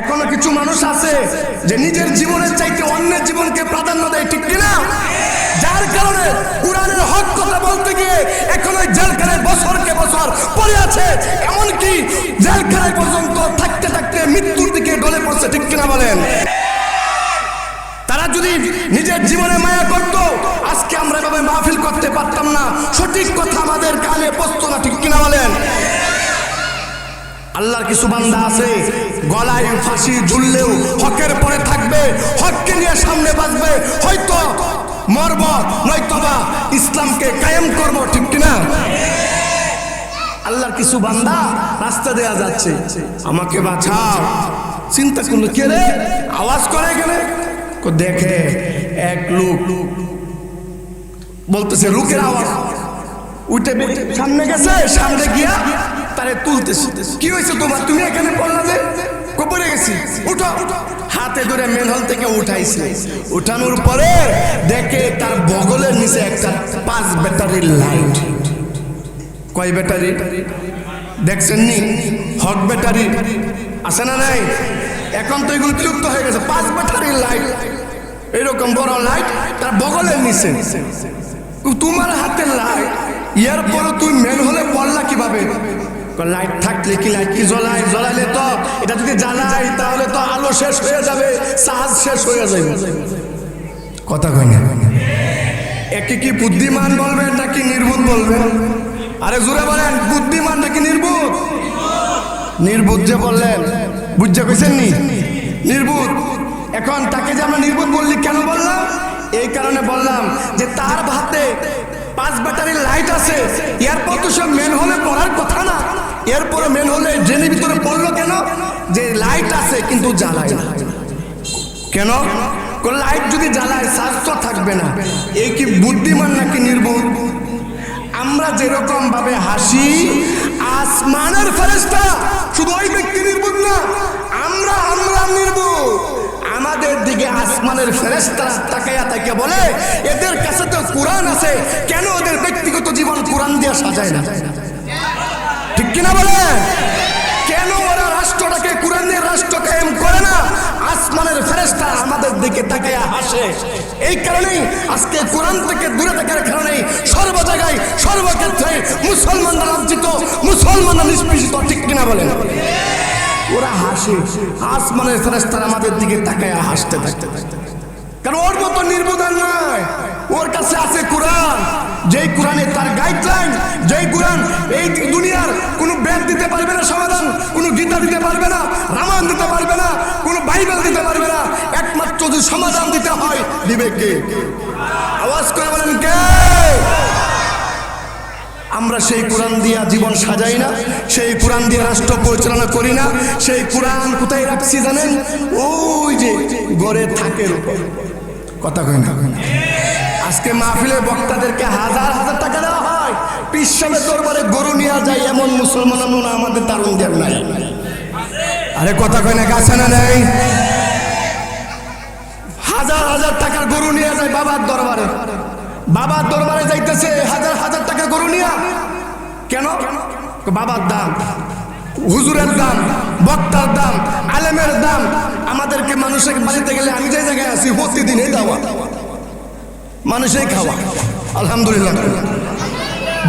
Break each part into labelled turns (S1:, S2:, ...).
S1: এখনও কিছু মানুষ আছে যে নিজের জীবনের চাইতে অন্যের জীবনকে প্রাধান্য দেয়, ঠিক কিনা? যার কারণে কোরআনের হক কথা বলতে গিয়ে এখন ওই জেলখানায় বছরকে বছর পড়ে আছে, এমনকি জেলখানায় পর্যন্ত থাকতে থাকতে মৃত্যুর দিকে ডলে পড়ছে, ঠিক কিনা বলেন? তারা যদি নিজের জীবনে মায়া করত, আজকে আমরা এভাবে মাহফিল করতে পারতাম না। সঠিক কথা আমাদের কানে পড়তো না, ঠিক কিনা বলেন? আল্লাহর কিছু বান্দা আছে, গলায় ফাঁসি ঝুললেও হকের পরে থাকবে, হককে নিয়ে সামনে বাঁচবে, হয়তো মরব, নয়তোবা ইসলামকে কায়েম করব, ঠিক কিনা? আল্লাহর কিছু বান্দা রাস্তা দেয়া যাচ্ছে, আমাকে বাঁচাও। চিন্তা করল, কে রে? আওয়াজ করে গেলে দেখে, এক লোক। বলতেছে, লোকের আওয়াজ। উঠে বে- সামনে গেছে, সামনে গিয়া তারে তুলতেছে। কি হয়েছে তোমার? তুমি এখানে পড়লা যে? কবরে গেছি। উঠো। হাতে ধরে মেনহল থেকে উঠাইছে। উঠানোর পরে দেখে তার বগলের নিচে একটা পাঁচ ব্যাটারির লাইট। কয় ব্যাটারি? দেখছেন নি? Hot battery. আছে না নাই? এখন তো এগুলো বিলুপ্ত হয়ে গেছে। পাঁচ ব্যাটারির লাইট। এরকম বড় লাইট তার বগলের নিচে। তোমার হাতে লাইট। ইয়ার পরে তুই মেন হলে পড়লা কীভাবে? লাইট থাকলে কি লাইট কি জ্বলায় জ্বলালে তো এটা যদি জ্বালাই তাহলে তো আলো শেষ হয়ে যাবে চার্জ শেষ হয়ে যাবে কথা কই না। একে কি বুদ্ধিমান বলবেন নাকি নির্বুধ বলবেন? আরে জোরে বলেন বুদ্ধিমান নাকি নির্বুধ? নির্বুধ যে বললেন বুঝতে কইছেন নি? নির্বুধ। এখন তাকে যে আমরা নির্বুধ বললি কেন বললাম? এই কারণে বললাম যে তার ভাতে পাঁচ ব্যাটারির লাইট আছে। এরপর তো সব মেন হলে পড়ার কথা না। এরপরে মেন হলে ড্রেনের ভিতরে পড়ল কেন? যে লাইট আছে, কিন্তু জ্বালায় না। কেন? লাইট যদি জ্বালায় তো থাকবে না। এই কি বুদ্ধিমান নাকি নির্বোধ আমরা যেরকম ভাবে হাসি, আসমানের ফেরেস্তা শুধু ওই ব্যক্তি নির্বোধ না, আমরা আমরা নির্বোধ আমাদের দিকে আসমানের ফেরেস্তারা তাকাইয়া তাকে বলে, এদের কাছে তো কোরআন আছে, কেন ওদের ব্যক্তিগত জীবন কোরআন দিয়ে সাজায় না? ঠিক কিনা বলে? কেন ওরা রাষ্ট্রটাকে কোরআনের রাষ্ট্র কায়েম করে না? আসমানের ফেরেস্তা আমাদের দিকে তাকাইয়া হাসে। এই কারণেই আজকে কোরআন থেকে দূরে থাকার কারণেই সর্ব জায়গায়, সর্বক্ষেত্রে মুসলমানরা লাঞ্ছিত, মুসলমানরা নিষ্পেষিত, ঠিক কিনা বলে? বলেন ওরা হাসে। আসমানের ফেরেস্তারা আমাদের দিকে তাকায় হাসতে থাকতে থাকতে কারণ ওর মতো নির্বোধন নয়। ওর কাছে আছে কোরআন। যেই কোরআনে তার গাইডলাইন যেই কোরআন এই দুনিয়ার কোনো ব্যাগ দিতে পারবে না, সমাধান, কোনো গীতা দিতে পারবে না, রামায়ণ দিতে পারবে না, কোনো বাইবেল দিতে পারবে না। একমাত্র যদি সমাধান দিতে হয়, দিবে কে? আওয়াজ করে বলেন কে? আমরা সেই কোরআন দিয়া জীবন সাজাই না, সেই কোরআন দিয়ে রাষ্ট্র পরিচালনা করি না, সেই কোরআন কোথায় রাখছি জানেন? ওই যে গড়ে থাকে কথা কই না? আজকে মাহফিলে বক্তাদেরকে হাজার হাজার টাকা দেওয়া হয়। পিসাবে দরবারে গরু নিয়ে যায় এমন মুসলমান আমরা আমাদের দারুণ দেব নাই। আরে কথা কই না গাছে না নেই? হাজার হাজার টাকার গরু নিয়ে যায় বাবার দরবারে। বাবার দরবারে যাইতেছে, হাজার হাজার টাকা গরু নিয়া। কেন? বাবার দাম, হুজুরের দাম, বক্তার দাম, আলেমের দাম। আমাদেরকে মানুষের বাড়িতে গেলে আমি যে জায়গায় আছি প্রতিদিন এই দাওয়া মানুষের খাওয়া। আলহামদুলিল্লাহ।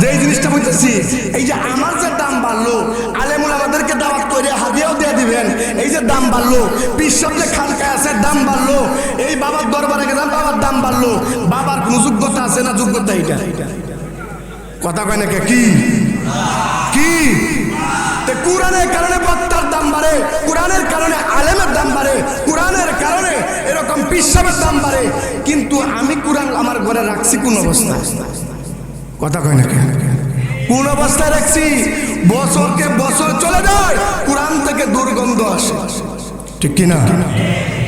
S1: যেই জিনিসটা বলতেছি এই যে আমার যে দাম বাড়লো, আলেমুল আমাদেরকে দাওয়াত করে হাদিয়াও দিয়ে দিবেন। এই যে দাম বাড়লো পিসব যে খানকায় আছে, দাম বাড়লো। এই বাবার দরবারে গেলাম, বাবার দাম বাড়লো। বাবার কোনো যোগ্যতা আছে না যোগ্যতা এইটা? কথা কয় না কে? কি? কোরআনের কারণে বক্তার দাম বাড়ে, কোরআনের কারণে আলেমের দাম বাড়ে, কোরআনের কারণে এরকম পিসাবের দাম বাড়ে। কিন্তু আমি কোরআন আমার ঘরে রাখছি কোন অবস্থায়? কথা কয় না কেন কোন অবস্থায় রাখছি? বছরকে বছর চলে যায়, কোরআন থেকে দুর্গন্ধ আসে। ঠিক কিনা?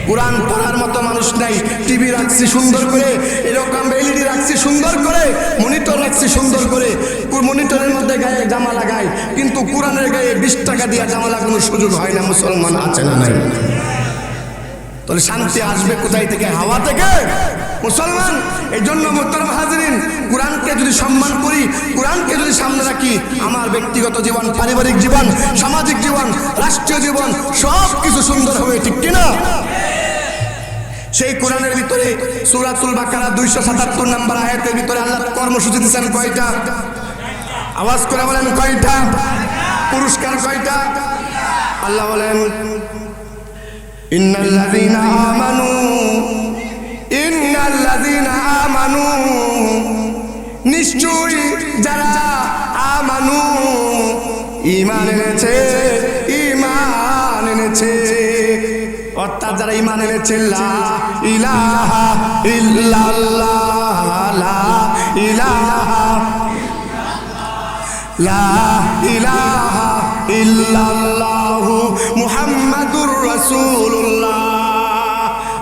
S1: কোরআন পড়ার মতো মানুষ নাই, টিভি রাখছি সুন্দর করে, এরকম এলইডি রাখছি সুন্দর করে, মনিটর রাখছি সুন্দর করে মনিটরের মধ্যে গায়ে জামা লাগায় কিন্তু কোরআনের গায়ে বিশ টাকা দিয়ে জামা লাগানোর সুযোগ হয় না, মুসলমান আছে না নাই? তাহলে শান্তি আসবে কোথায় থেকে? হাওয়া থেকে? মুসলমান এই জন্য মোহতরম হাজরিন কোরআনকে যদি সম্মান করি, কোরআনকে যদি সামনে রাখি, আমার ব্যক্তিগত জীবন, পারিবারিক জীবন, সামাজিক জীবন, রাষ্ট্রীয় জীবন সব কিছু সুন্দর হবে, ঠিক কিনা? সেই কোরআনের ভিতরে সুরাতুল বাকারা দুইশো সাতাত্তর নাম্বার আয়াতের ভিতরে আল্লাহ কর্মসূচি দিচ্ছেন কয়টা? আওয়াজ করে বলেন কয়টা? পুরস্কার কয়টা? আল্লাহ বলেন ইন্নাল্লাযীনা আমানু ইন্নাল্লাযীনা আমানু। নিশ্চয়ই যারা আমানু ঈমান এনেছে ঈমান এনেছে। অর্থাৎ যারা ঈমান এনেছে লা ইলাহা ইল্লাল্লাহ লা ইলাহা লা ইলাহা ইল্লাল্লাহু মুহাম্মাদুর রাসূলুল্লাহ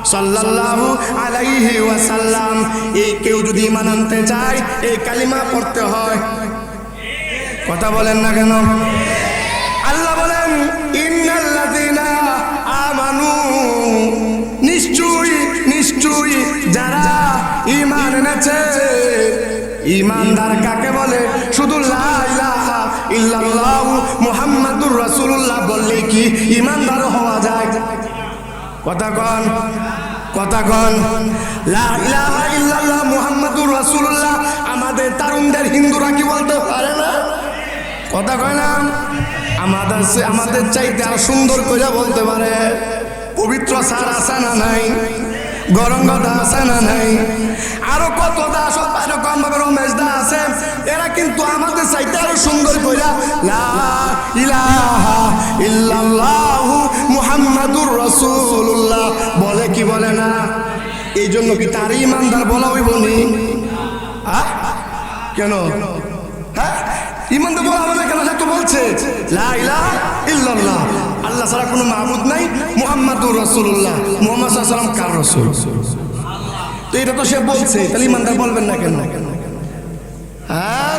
S1: সাল্লাল্লাহু আলাইহি ওয়াসাল্লাম। এই কেউ যদি ঈমান আনতে চায়, এই কালিমা পড়তে হয়। কথা বলেন না কেন? আল্লাহ বলেন, ইন্নাল্লাযীনা আমানু। নিশ্চয়ই নিশ্চয়ই যারা ঈমান এনেছে ইমানদার কাকে বলে? শুধু লা ইলাহা ইল্লাল্লাহু কি ইমানদারও হওয়া যায়? কথা কন কথা কন। মুহাম্মাদুর রাসূলুল্লাহ। আমাদের তারুণদের হিন্দুরা কি বলতে পারে না? কথা কয় না? আমাদের আমাদের চাইতে আর সুন্দর করে বলতে পারে। পবিত্র সার আসা না নাই? গরম কথা আছে না নাই? আরও কত দা সব এরকম ভাবে রমেশ দা আছে। এরা কিন্তু আমাদের চাইতে আরও সুন্দর কইরা, লা ইলাহা ইল্লাল্লাহু মুহাম্মাদুর রাসূলুল্লাহ। বলে কি বলে না? এই জন্য কি তার ইমানদার বলা হইব নি? কেন? হ্যাঁ ইমানদার বলা না, কেন তো বলছে? আল্লাহ ছাড়া কোনো মাহবুদ নাই, মুহাম্মাদুর রাসূলুল্লাহ। মুহাম্মদ সাল্লাম কার রাসূল? তো এটা তো সে বলছে, তাহলে ইমানদার বলবেন না কেন? হ্যাঁ?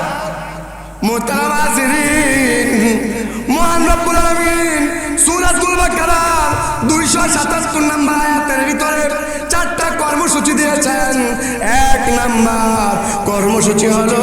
S1: মহান রব্বুল আলামিন, সূরাতুল বাকারা 277 নম্বর আয়াতের ভিতরে চারটা কর্মসূচি দিয়েছেন। এক নাম্বার কর্মসূচি হলো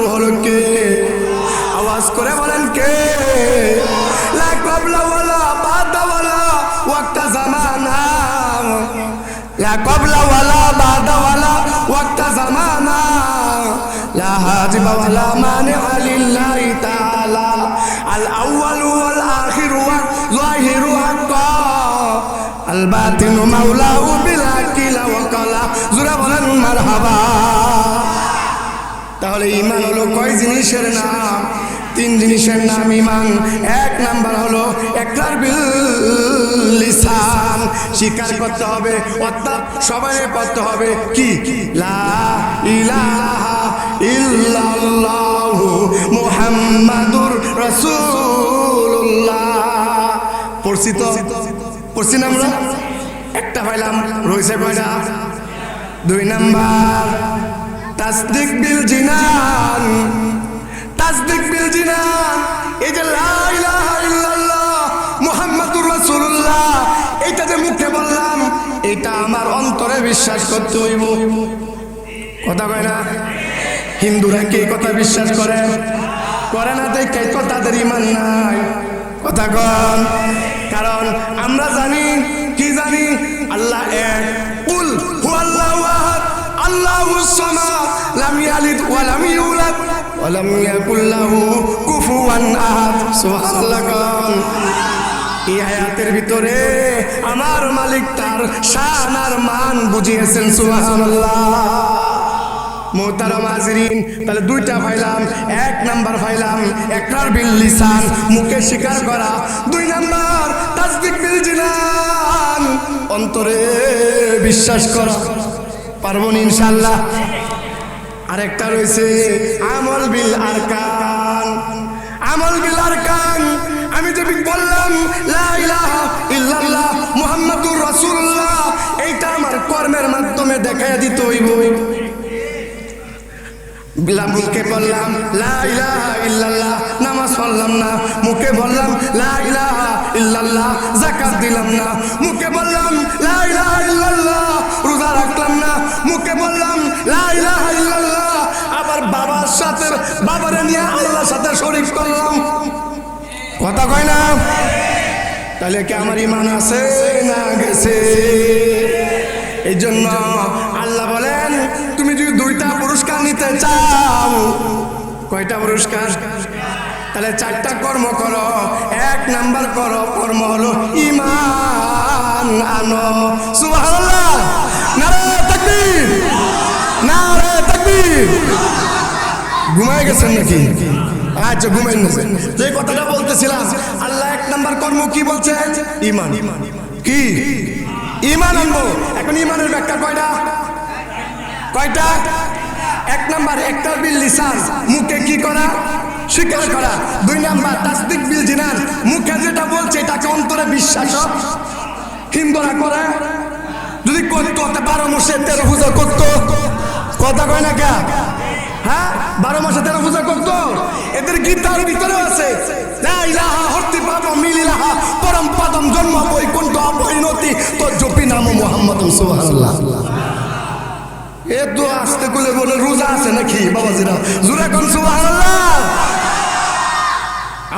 S1: আলম হলো কে আওয়াজ করে বলেন কে? লাকবলাওয়ালা বাদাওয়ালা, ওয়াক্তা জামানা লাকবলাওয়ালা বাদাওয়ালা, ওয়াক্তা জামানা লা হাজিবা ওয়ালা মানি আলিল্লাহি তাআলা। আল আউয়াল ওয়াল আখির ওয়াল যাহিরু হাক্কা। আল বাতিনু মাওলাহু বিল হাক্কি লা ওয়াকালা জুরা বলেন মারহাবা। তাহলে ইমান হলো কয় জিনিসের নাম? তিন জিনিসের নাম ইমান এক নাম্বার হলো একলার লিসান স্বীকার করতে হবে, অর্থাৎ সবাই পড়তে হবে কি? লা ইলাহা ইল্লাল্লাহু মুহাম্মাদুর রাসূলুল্লাহ। পড়ছি না আমরা? একটা পাইলাম, রয়েছে কয়টা দুই নাম্বার। তাসদিক বিল জিনান, তাসদিক বিল জিনান। এই যে লা ইলাহা ইল্লাল্লাহ মুহাম্মাদুর রাসূলুল্লাহ এটা যে মুখে বললাম এটা আমার অন্তরে বিশ্বাস করতে হইব। কথা কয় না? হিন্দুরা কি কথা বিশ্বাস করে? করে না দেখে তো তাদের ইমান নাই। কথা কন। কারণ আমরা জানি, কি জানি? আল্লাহ এক। হুয়াল্লাহু আহাদ আল্লাহুস সামাদ লাম ইয়ালিদ ওয়া লাম ইউলাদ ওয়া লাম ইয়াকুল লাহু কুফুয়ান আহাদ এই আয়াতের ভিতরে আমার মালিক তার শান আর মান বুঝিয়েছেন, সুবহানাল্লাহ। মোহতারাম হাজরিন, তাহলে দুইটা ফাইলাম এক নাম্বার ফাইলাম একটার বিল লিসান, মুখে স্বীকার করা। দুই নাম্বার, তাসদিক বিল জিনান, অন্তরে বিশ্বাস করা। পারবন ইনশাল্লাহ। আরেকটা রয়েছে, আমল বিল আর কান আমল বিল আর কান আমি যে বললাম মোহাম্মদুর রাসুল্লাহ এইটা আমার কর্মের মাধ্যমে দেখাই দিত ওই বই মুখে বললাম, লা ইল্লাল্লাহ নামাজ পড়লাম না। মুখে বললাম, লা ইল্লাল্লাহ যাকাত দিলাম না। মুখে বললাম, লা ইলাহা ইল্লাল্লাহ মুখে বললাম আবার বাবার সাথে, বাবারে নিয়ে আল্লাহর সাথে শরীক করলাম। কথা কয় না? তাহলে কি আমার ইমান আছে না গেছে? এই জন্য আল্লাহ বলেন, তুমি যদি দুইটা পুরস্কার নিতে চাও, কয়টা পুরস্কার? তাহলে চারটা কর্ম করো। এক নাম্বার করো, কর্ম হলো ইমান আনো সুবহানাল্লাহ। ঘুমায় গেছেন নাকি? আচ্ছা ঘুমাই গেছেন। যে কথাটা বলতেছিলাম, আল্লাহ এক নাম্বার কর্ম কি বলছেন ইমান। কি? ইমান আনব। এখন ইমানের ব্যাখ্যা কয়টা? কয়টা? এক নাম্বার একটা বিল লিসান, মুখে কি করা? স্বীকার করা। দুই নাম্বার, তাসদিক বিল জিনান, মুখে যেটা বলছে, এটাকে অন্তরে বিশ্বাস। হিন্দরা করে। যদি করতো বারো মাসে তেরো পূজা করতো। কথা কয় না কে হ্যাঁ? বারো মাসে তেরো পূজা করতো। এদের গীতার ভিতরে আছে পরম পাদম জন্ম বৈকুণ্ঠ অপরিণতি তো জপি নাম মোহাম্মদ সুবহানাল্লাহ। এ তো আসতে কুলে বলে রোজা আছে নাকি বাবাজিরা? জুরে কোন সুবহানাল্লাহ।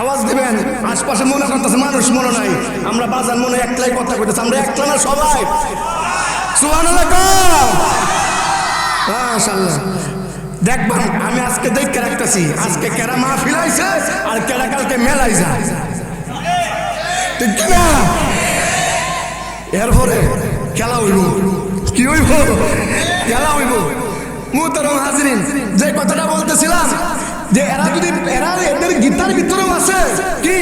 S1: আওয়াজ দিবেন, আশপাশে মনে করতেছে মানুষ মনে নাই। আমরা বাজার মনে একলাই কথা কইতেছি, আমরা একলা না সবাই। সুবহানাল্লাহ কম মাশাআল্লাহ দেখবেন আমি আজকে দেখতে রাখতেছি, আজকে কেরা মাহফিল আইছে আর কেরা কালকে মেলাই যায়। না? এরপরে খেলা হইব। কি হইব? খেলা হইব। মুহতারম হাজরিন, যে কথাটা বলতেছিলাম, যে এরা যদি, এরা এদের গীতার ভিতরেও আছে, কি?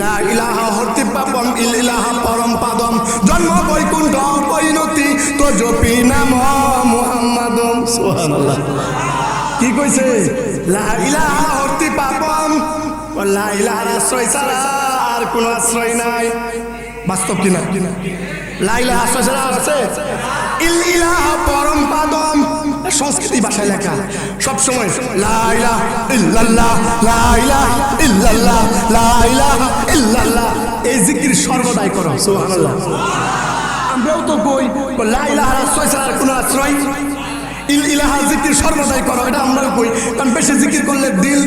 S1: লা ইলাহা হর্তি পাপম, ইল পাদম। জন্ম বৈকুণ্ঠ পরিণতি তো জপি নাম মুহাম্মাদম। সুবহানাল্লাহ। কি কইছে? লা ইলাহা হর্তি পাপম। লা ইলাহার আশ্রয় আর কোনো আশ্রয় নাই। বাস্তব কিনা? লা ইলাহা আশ্রয় ছাড়া আছে? ইল ইলাহা পরম পাদম। সংস্কৃতি ভাষায় লেখা। সব সময় লা ইলাহা ইল্লাল্লাহ লা ইলাহা ইল্লাল্লাহ লা ইলাহা ইল্লাল্লাহ। এই জিকির সর্বদাই করো, সুবহানাল্লাহ। আমরাও তো কই লা ইলাহার আশ্রয় ছাড়া কোনো আশ্রয়? ইল ইলাহা জিকির সর্বদাই করো, এটা আমরা কই। কারণ বেশি জিকির করলে দিল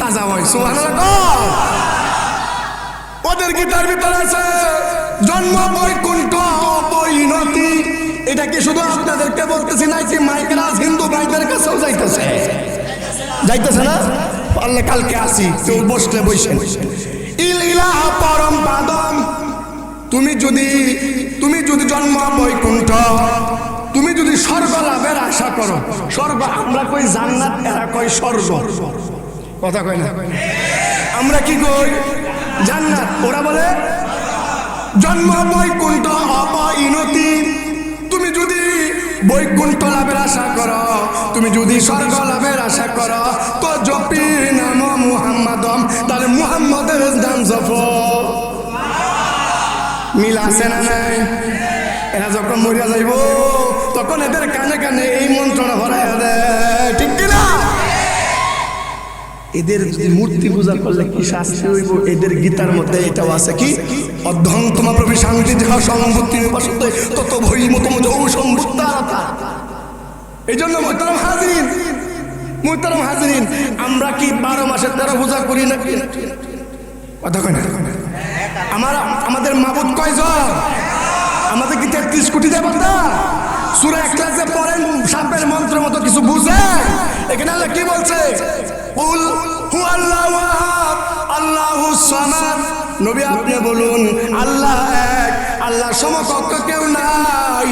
S1: তাজা হয়, সুবহানাল্লাহ। ওদের গীতার ভিতরে আছে, জন্ম বৈকুণ্ঠ পরিণতি এটা কি শুধু আপনাদেরকে বলতেছি নাকি মাইকরাজ হিন্দু ভাইদের কাছেও যাইতেছে? যাইতেছে না? পারলে কালকে আসি, কেউ বসলে বসে। ইল পরম পাদম তুমি যদি তুমি যদি জন্ম বৈকুণ্ঠ, তুমি যদি স্বর্গ লাভের আশা করো, স্বর্গ আমরা কই জান্নাত, এরা কই স্বর্গ? কথা কয় না? আমরা কি কই? জান্নাত, ওরা বলে জন্ম বৈকুণ্ঠ অপইনতি তুমি যদি বৈকুণ্ঠ লাভের আশা করো, তুমি যদি স্বর্গ লাভের আশা করো, তো জপি নাম মুহাম্মাদম, তাহলে মুহাম্মদের নাম জপ। মিল আছে না নাই? এরা যখন মরিয়া যাইব, তখন এদের কানে কানে এই মন্ত্রটা ভরাই দেয়। ঠিক এদের মূর্তি পূজা করলে কি শাস্তি হইব? এদের গীতার মধ্যে এটাও আছে কি? অধ্যং তোমা প্রভু শান্তি যাহা সম্পত্তি তত ভই মত ও সম্বুত্তারতা এই জন্য মোহতারাম হাজিরিন মোহতারাম হাজিরিন, আমরা কি বারো মাসে তেরো পূজা করি নাকি? কথা কয় না? আমার, আমাদের মাবুদ কয়জন? আমাদের কি তেত্রিশ কোটি দেবতা? সুরা এক ক্লাসে পড়েন, সাপের মন্ত্র মতো কিছু বুঝে? এখানে কি বলছে? কুল হু আল্লাহ আল্লাহু সামাদ। নবী আপনি বলুন, আল্লাহ এক, আল্লাহ সমকক্ষ কেউ নাই।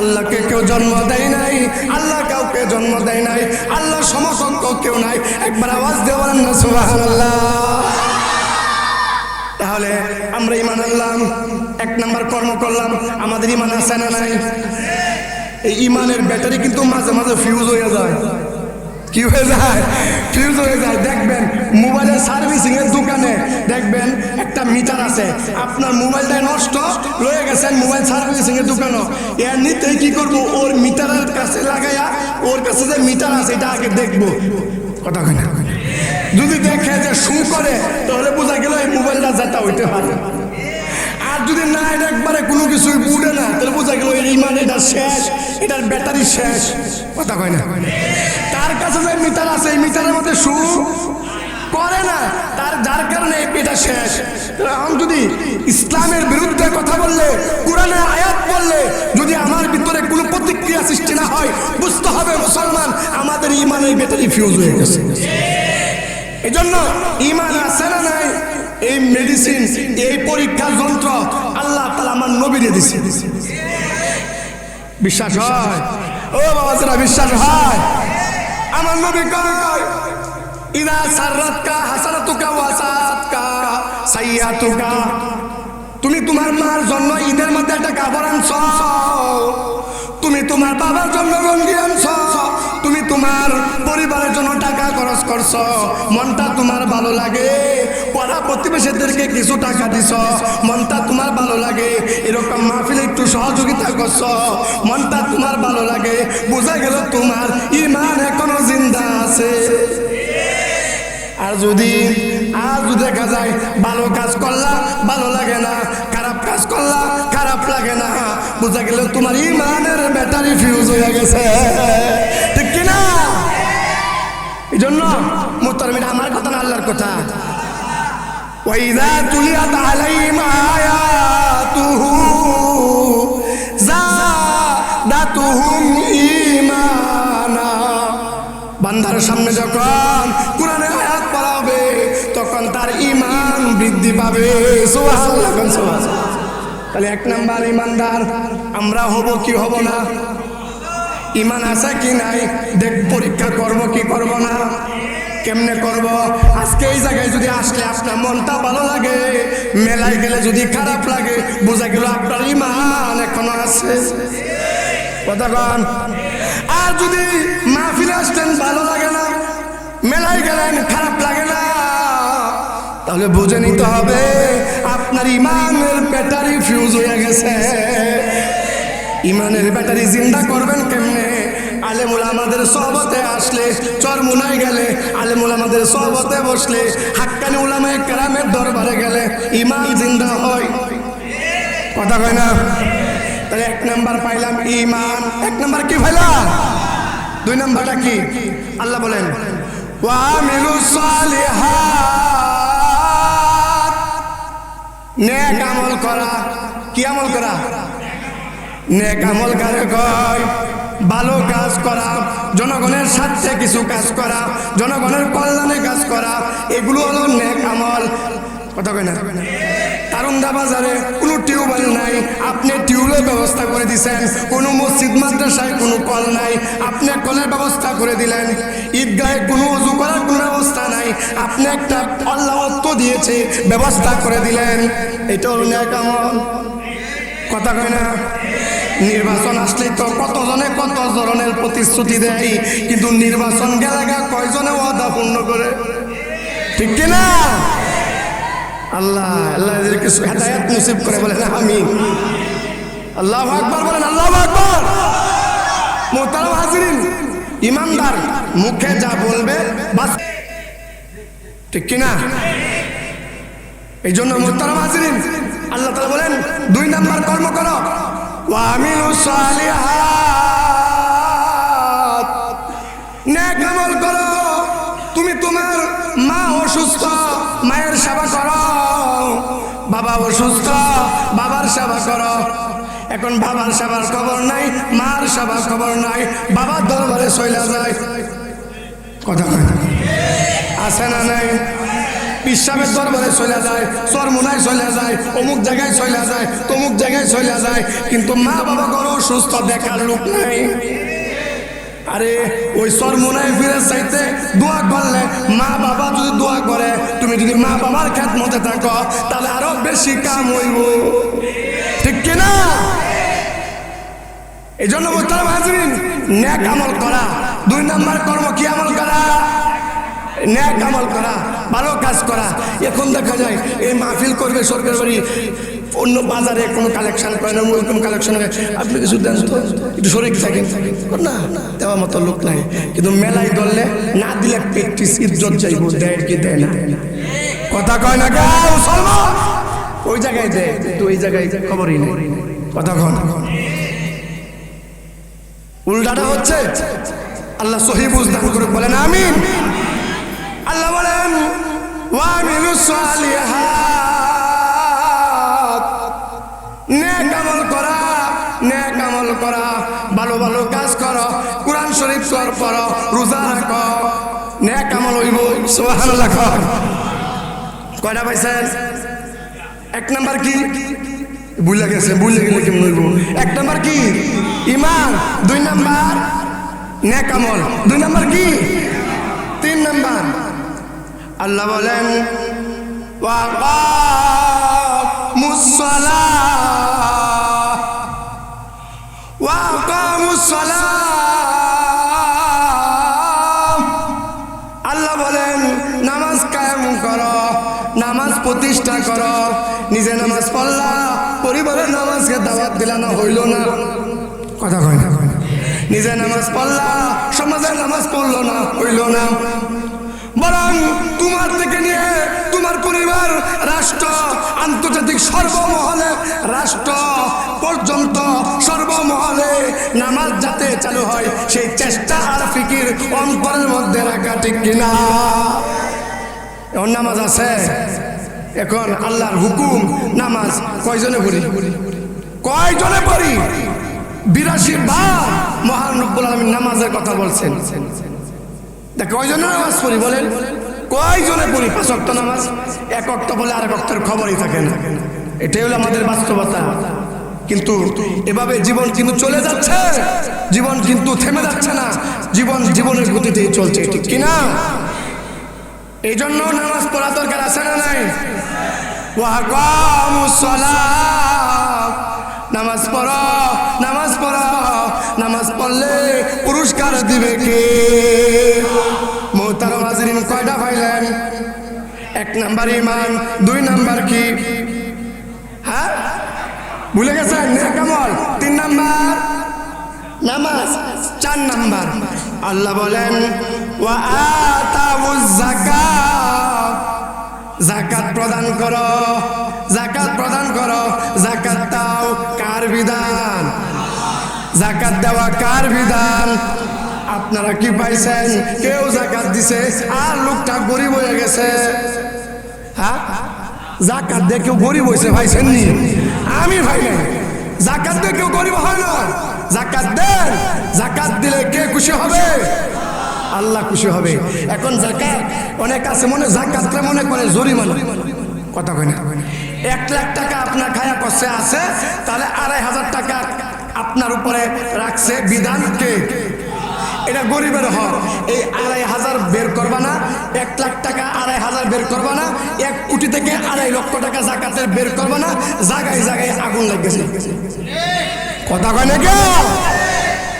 S1: আল্লাহকে কেউ জন্ম দেয় নাই, আল্লাহ কাউকে জন্ম দেয় নাই, আল্লাহ সমকক্ষ কেউ নাই। একবার আওয়াজ দিয়ে বলেন না, সুবহানাল্লাহ। তাহলে আমরা ইমান আনলাম, এক নাম্বার কর্ম করলাম, আমাদের ইমান আছে না নাই? এই ইমানের ব্যাটারি কিন্তু মাঝে মাঝে ফিউজ হয়ে যায়। কি হয়ে যায় ফিউজ হয়ে যায় দেখবেন, মোবাইলের সার্ভিসিং এর দোকানে, দেখবেন, একটা মিটার আছে। আপনার মোবাইলটা নষ্ট রয়ে গেছেন মোবাইল সার্ভিসিং এর দোকানও। এর নিতে কি করব? ওর মিটারের কাছে লাগাইয়া, ওর কাছে যে মিটার আছে, এটা আগে দেখব। কথা কয় না? যদি দেখে যে শু করে, তাহলে বোঝা গেল এই মোবাইলটা যেটা হইতে পারে। আর যদি না, এটা একবারে কোনো কিছুই উঠে না, তাহলে বোঝা গেল এই মানে এটা শেষ, এটার ব্যাটারি শেষ। কথা কয় না? তার কাছে যে মিটার আছে, এই মিটারের মধ্যে শু করে না, তার, যার কারণে এটা শেষ। আমি যদি ইসলামের বিরুদ্ধে কথা বললে, কোরআনের আয়াত বললে, যদি আমার ভিতরে কোনো প্রতিক্রিয়া সৃষ্টি না হয়, বুঝতে হবে মুসলমান, আমাদের ইমানের ব্যাটারি ফিউজ হয়ে গেছে। এই জন্য ইমান আছে না নাই এই মেডিসিন এই পরীক্ষার যন্ত্র আল্লাহ তালা আমার নবীরে দিছে। বিশ্বাস হয়? ও বাবা সেটা বিশ্বাস হয়? আমার নবী কয়? ইদা সাররাতকা হাসানাতুকা ওয়াসাতকা সাইয়াতুকা। তুমি তোমার মার জন্য ঈদের মধ্যে একটা কাপড় আনছ তুমি তোমার বাবার জন্য লঙ্গি আনছ। তোমার পরিবারের জন্য টাকা খরচ করছ। মনটা তোমার ভালো লাগে। পড়া প্রতিবেশীদেরকে কিছু টাকা দিছ। মনটা তোমার ভালো লাগে। এরকম মাহফিলে একটু সহযোগিতা করছ। মনটা তোমার ভালো লাগে। বোঝা গেল তোমার ইমান এখনও জিন্দা আছে। আর যদি আর যদি দেখা যায় ভালো কাজ করলা, ভালো লাগে না, খারাপ কাজ করলা, খারাপ লাগে না, বোঝা গেল তোমার ইমানের ব্যাটারি ফিউজ হয়ে গেছে। এই জন্য মোহতারমিটা আমার কথা না আল্লাহর কথা وإذا تليت عليهم آياته زادتهم إيمانا বান্দার সামনে যখন কোরআনের আয়াত পড়া হবে তখন তার ইমান বৃদ্ধি পাবে সুবহানাল্লাহ কোন সুবহানাল্লাহ। তাহলে এক নাম্বার ইমানদার আমরা হব কি হব না ইমান আসা কি নাই? দেখ পরীক্ষা করব কি করব না? কেমনে করব? আজকে এই জায়গায় যদি আসলে আপনার মনটা ভালো লাগে, মেলায় গেলে যদি খারাপ লাগে, বোঝা গেল আপনার ইমান এখনও আছে। কথা কন। আর যদি মাহফিলে আসলেন ভালো লাগে না, মেলায় গেলেন খারাপ লাগে না, তাহলে বুঝে নিতে হবে আপনার ইমানের ব্যাটারি ফিউজ হয়ে গেছে। ইমানের ব্যাটারি জিন্দা করবেন কেমনে? আলেমুল আমাদের সহবতে আসলে চরমুনায় গেলে, আলেমুল আমাদের সহবতে বসলে হাক্কানি উলামায়ে কেরামের দরবারে গেলে ইমান জিন্দা হয়। কথা কয় না? তাহলে এক নাম্বার পাইলাম ইমান। এক নাম্বার কি পাইলাম দুই নাম্বারটা কি? আল্লাহ বলেন নেক আমল করা। কি আমল করা? নেক আমল কারে কয় ভালো কাজ করা, জনগণের স্বার্থে কিছু কাজ করা, জনগণের কল্যাণে কাজ করা, এগুলো হলো নেক আমল। কথা কয় না? বাজারে কোনো নাই, আপনি ব্যবস্থা করে দিছেন, কোনো মসজিদ কোনো কল নাই, আপনি কলের ব্যবস্থা করে দিলেন কোনো করার কোনো নাই, আপনি একটা দিয়েছে, ব্যবস্থা করে দিলেন, এটা হলো কথা কয় না? নির্বাচন আসলে তো কতজনে কত ধরনের প্রতিশ্রুতি দেয়? কিন্তু নির্বাচন গেলে কয়জনে ওয়াদা পূর্ণ করে? ঠিক কিনা? আল্লাহ আল্লাহ এদেরকে হেদায়াত নসিব করে বলেন আমি আল্লাহ আকবর বলেন, আল্লাহ আকবর। মোহতারাম হাজিরিন, ইমানদার, মুখে যা বলবে, বাস। ঠিক কিনা? এই জন্য মোহতারাম হাজিরিন, আল্লাহ তাআলা বলেন, দুই নাম্বার কর্ম করো। ওয়ামিলু সালিহাত নেক আমল করো। তুমি তোমার মা অসুস্থ, মায়ের সেবা করো। বাবা অসুস্থ, বাবার সেবা করো। এখন বাবার সেবার খবর নাই, মার সেবার খবর নাই, বাবার দরবারে চলে যায়। কথা। আছে না নাই? পিসাবের দরবারে চলে যায়, চরমুনায় চলে যায়, অমুক জায়গায় চলে যায়, তমুক জায়গায় চলে যায়, কিন্তু মা বাবা করো সুস্থ দেখার লোক নাই। আরে, ওই সরমোনায় ফিরে চাইতে দোয়া করলে মা বাবা যদি দোয়া করে, তুমি যদি মা বাবার খ্যাত মতে থাকো, তাহলে আরও বেশি কাম হইব। ঠিক কিনা? এই জন্য মোহতারাম হাজরিন, ন্যাক আমল করা। দুই নাম্বার কর্ম কি আমল করা? ন্যাক আমল করা, ভালো কাজ করা। এখন দেখা যায়, এই মাহফিল করবে সরকার বাড়ি, অন্য বাজারে কোনো কালেকশন করে না ওরকম কালেকশন হয় আপনি কিছু দেন একটু শরীর থাকেন না, দেওয়ার মতো লোক নাই। কিন্তু মেলায় ধরলে, না দিলে প্র্যাকটিস ইজ্জত যাইব দেয় কি দেয় না। কথা কয় না ওই জায়গায় দেয়, কিন্তু ওই জায়গায় খবরই নেই। কথা কন উল্টাটা হচ্ছে, আল্লাহ সহি বুঝদান করে বলেন, আমিন। আল্লাহ বলেন, ওয়ামিলু সালিহাত। নেক আমল করা, নেক আমল করা, ভালো ভালো কাজ করো, কোরআন শরীফ সর পড়ো, রোজা রাখো, নেক আমল হইব, সুবহানাল্লাহ কয়টা পাইছেন? এক নাম্বার কি? বুঝলে গেছে বুঝলে গেলে কেমন হইব? এক নাম্বার কি? ইমান দুই নাম্বার, নেক আমল। দুই নাম্বার কি? তিন নাম্বার। আল্লাহ বলেন করো, নামাজ প্রতিষ্ঠা করো। নিজে নামাজ পড়লা পরিবারের নামাজকে দাওয়াত দিলা না হইল না। কথা কয় না? নিজে নামাজ পড়লা সমাজের নামাজ পড়ল না, হইল না। রাষ্ট্র, আন্তর্জাতিক সর্বমহলে রাষ্ট্র পর্যন্ত সর্বমহলে নামাজ যাতে চালু হয়, সেই চেষ্টা আর ফিকির অন্তরের মধ্যে রাখা ঠিক কিনা? এখন নামাজ আছে। এখন আল্লাহর হুকুম, নামাজ কয়জনে পড়ি? কয়জনে পড়ি? বিরাশি বার মহান রব্বুল আলমী নামাজের কথা বলছেন। কয়জনে নামাজ পড়ি বলেন? কয়জনে পড়ি পাঁচ অক্ট নামাজ? এক অক্ট বলে আরেক অক্টের খবরই থাকে না। এটাই হলো আমাদের বাস্তবতা। কিন্তু এভাবে জীবন কিন্তু চলে যাচ্ছে। জীবন কিন্তু থেমে যাচ্ছে না। জীবন জীবনের গতিতেই চলছে, ঠিক কিনা এই জন্য নামাজ পড়া দরকার আছে না নাই? নামাজ পড় নামাজ পড়। নামাজ পড়লে পুরস্কার দিবে কে? এক নাম্বার ইমান, দুই নাম্বার কি? হ্যাঁ? ভুলে গেছেন? নেকামল তিন নাম্বার। নামাজ, চার নাম্বার। আল্লাহ বলেন জাকাত প্রদান করো জাকাত প্রদান করো। জাকাত দাও কার বিধান? জাকাত দেওয়া কার বিধান? আপনারা কি পাইছেন? কেউ জাকাত দিছে। আর লোকটা গরিব হয়ে গেছে। জাকাত দিয়ে কেউ গরিব হয়েছে ভাইছেন নি? আমি ভাই নাই। জাকাত দিয়ে কেউ গরিব হয় না। জাকাত দেন। জাকাত দিলে কে খুশি হবে? আল্লাহ খুশি হবে। এখন জাকাত, অনেক আছে মনে জাকাতটা মনে করে জরিমানা। কথা কয় না? এক লাখ টাকা আপনার খায়া কষে আছে, তাহলে আড়াই হাজার টাকা আপনার উপরে রাখছে। বিধান কে? এটা গরিবের হক। এই আড়াই হাজার বের করবা না, এক লাখ টাকা আড়াই হাজার বের করবা না, এক কোটি থেকে আড়াই লক্ষ টাকা জাকাতের বের করবা না জায়গায় জায়গায় আগুন লাগতেছে। কথা কয় না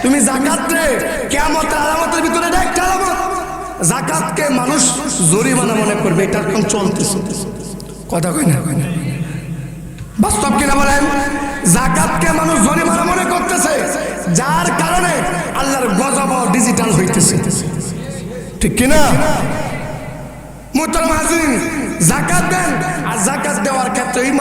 S1: তুমি জাকাত রে কেমন আলামতের ভিতরে একটা আলামত। জাকাতকে মানুষ জরিমানা মনে করবে, এটা এখন চলতেছে। কথা কয় না বাস্তব কিনা বলেন? জাকাতকে মানুষ জরিমানা মনে করতেছে, যার কারণে আল্লাহর গজব ডিজিটাল হইতেছে। ঠিক কিনা? মোহতারাম হাজিন জাকাত দেন, আর জাকাত দেওয়ার ক্ষেত্রে এই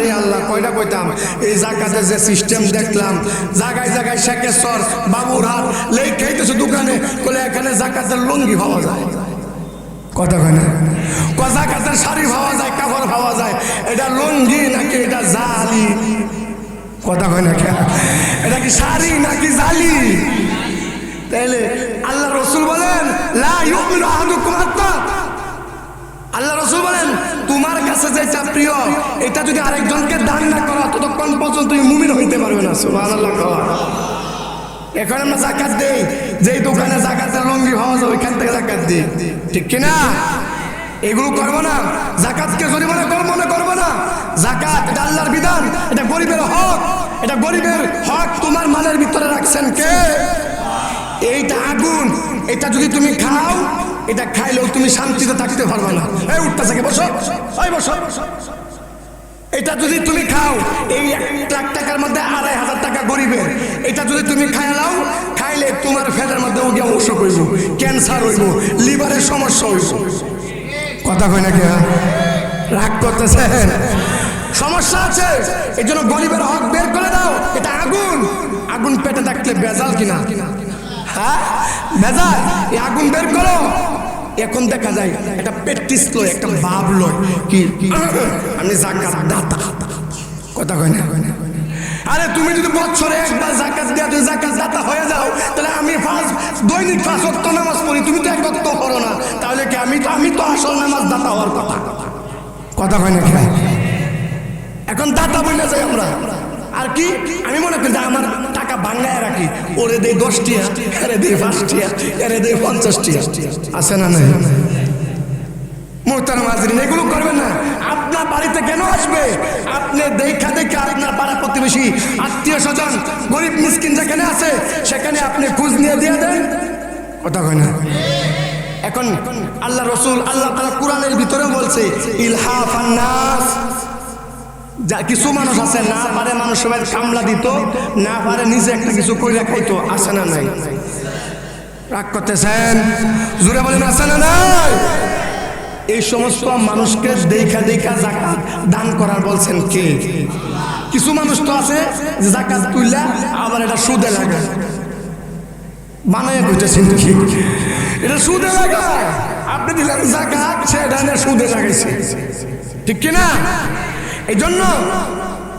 S1: রে আল্লাহ, কয়টা কইতাম? এই জাকাতের যে সিস্টেম দেখলাম জায়গায় জায়গায় শেখেশ্বর বাবুরহাট লেই খাইতেছে দোকানে বলে এখানে জাকাতের লঙ্গি পাওয়া যায়। কথা কয় না? জাকাতের শাড়ি পাওয়া যায়, কাপড় পাওয়া যায়, এটা লঙ্গি নাকি এটা জালি? কথা কয় না? এটা কি শাড়ি নাকি জালি? তাইলে আল্লাহ রসুল বলেন আল্লাহ রসুল বলেন, তোমার কাছে যেটা প্রিয়, এটা যদি আরেকজনকে দান না করো, ততক্ষণ পর্যন্ত তুমি মুমিন হইতে পারবে না। কওয়া। এখন আমরা জাকাত দেই, যেই দোকানে জাকাতের লঙ্গি হওয়া যায়, ওইখান থেকে জাকাত দিই। ঠিক কিনা? এগুলো করব না। জাকাতকে জরিমানা করব, মনে করব না। জাকাত, এটা আল্লাহর বিধান। এটা গরিবের হক। এটা গরিবের হক তোমার মালের ভিতরে রাখছেন কে? এইটা আগুন। এটা যদি তুমি খাও, এটা খাইলেও তুমি শান্তিতে থাকতে পারবে না। এই উঠতে থেকে বসো। ওই বসো। এটা যদি তুমি খাও, এই এক লাখ টাকার মধ্যে আড়াই হাজার টাকা গরিবের। এটা যদি তুমি খাইলাও খাইলে তোমার ফেলের মধ্যে উগে অংশ করব ক্যান্সার হইব, লিভারের সমস্যা হইব। কথা কই নাকি হ্যাঁ? রাগ করতেছেন? সমস্যা আছে। এই জন্য গরিবের হক বের করে দাও। এটা আগুন। আগুন পেটে থাকলে বেজাল কিনা? হ্যাঁ? বেজাল এই আগুন বের করো। এখন দেখা যায় একটা প্র্যাকটিস লয়, একটা ভাব লয়। কি? আমি জাকাত দাতা। কথা কয় না? আরে তুমি যদি বছরে একবার জাকাত দেওয়া তুই জাকাত দাতা হয়ে যাও, তাহলে আমি পাঁচ দৈনিক পাঁচ অক্ট নামাজ পড়ি। তুমি তো এক অক্ট পড়ো না। তাহলে কি আমি তো আমি তো আসল নামাজ দাতা হওয়ার কথা? কথা কয় না এখন দাতা বলে যাই আমরা। আর কি? আমি মনে করি আমার টাকা বাংলায় রাখি। ওরে দেই দশ টিয়া এরে দেই পাঁচ টিয়া এরে দেই পঞ্চাশ টিয়া আছে না নাই? মোহতারাম হাজরিন, এগুলো করবেন না। আপনার বাড়িতে কেন আসবে? আপনি দেখা দেখা আপনার পাড়া প্রতিবেশী, আত্মীয় স্বজন, গরিব মিসকিন যেখানে আছে, সেখানে আপনি খোঁজ নিয়ে দিয়ে দেন? কথা কয় না। এখন আল্লাহ রসুল, আল্লাহ তালা কোরআনের ভিতরে বলছে ইলহা ফান্নাস যা কিছু মানুষ আছে, না পারে মানুষ সবাই কামলা দিত, না পারে নিজে একটা কিছু করে খাইতো, আছে না নাই? রাগ করতেছেন? জুড়ে বলেন, আছে না নাই? এই সমস্ত মানুষকে দেখা দেখা জাকাত দান করার বলছেন কে? কিছু মানুষ তো আছে, জাকাত তুইলা আবার এটা সুদে লাগায় বানায় কইতেছেন কি? এটা সুদে লাগায় আপনি দিলেন জাকাত সেটা সুদে লাগাইছে। ঠিক কিনা এই জন্য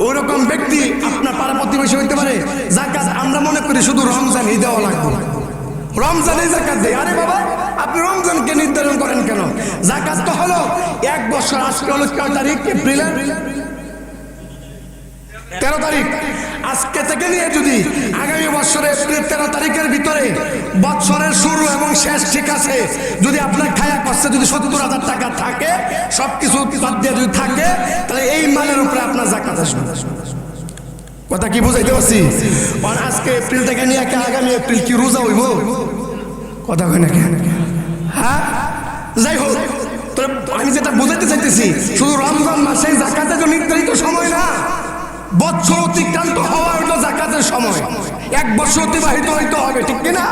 S1: ওরকম ব্যক্তি আপনার পাড়া প্রতিবেশী হইতে পারে, জাকাত আমরা মনে করি শুধু রমজানই দেওয়া লাগবে। রমজানে জাকাত দেয়। আরে বাবা আপনি রমজানকে নির্ধারণ করেন কেন? জাকাত তো হলো, এক বছর আজকে হলো কয় তারিখ, এপ্রিলের তেরো তারিখ। আজকে থেকে নিয়ে যদি আগামী বছরের তেরো তারিখের ভিতরে বছরের শুরু এবং শেষ ঠিক আছে, যদি আপনার খায়া কষ্টে যদি সত্তর হাজার টাকা থাকে সব কিছু বাদ দিয়ে যদি থাকে, তাহলে এই মালের উপরে আপনার জাকাত আসবে। কথা কি বুঝাইতে পারছি? আজকে এপ্রিল থেকে নিয়ে আগামী এপ্রিল কি রোজা হইব? কথা কয় না কেন? হ্যাঁ? যাই হোক আমি যেটা বোঝাতে চাইতেছি, শুধু রমজান মাসে জাকাতের নির্ধারিত সময় না, বছর অতিক্রান্ত হওয়া হইল জাকাতের সময়। এক বছর অতিবাহিত হইতে হবে, ঠিক কিনা?